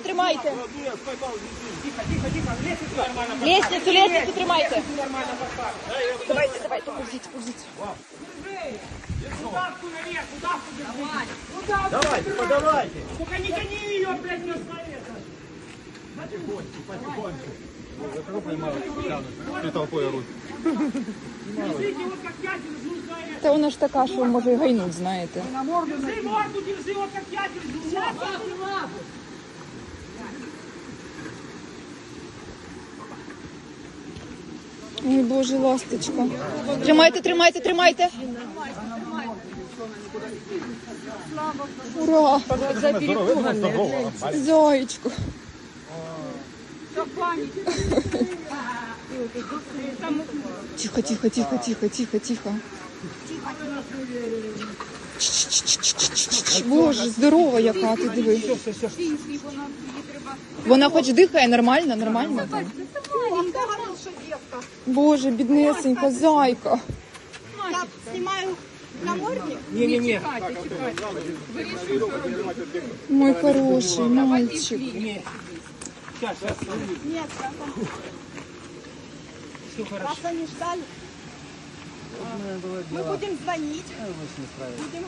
тримайте, тримайте. Лестницю, лестницю тримайте. Давайте, давайте, пустіть, пустіть. Удавку наверх, удавку держи. Давайте, подавайте. Только не гони ее, блядь, на столе. Потихоньку, потихоньку. Кого поймал? Ты толпой орут. Держите вот как я держу за это. Та вона ж така, що може і гайнуть, знаєте. Держи морду, держи вот как я держу. Сейчас, Ой, Боже, ласточка. Тримайте, тримайте, тримайте. Ура! Зайчку. Тихо, тихо, тихо, тихо, тихо, тихо. Боже, здорова яка ти диви. Вона хоч дихає нормально, нормально. Боже, біднесенька, зайка. Я снимаю намордник. Не-не-не. Мой хороший мальчик. Сейчас, сейчас. Нет, Все хорошо. вас они ждали. Мы будем звонить. Будем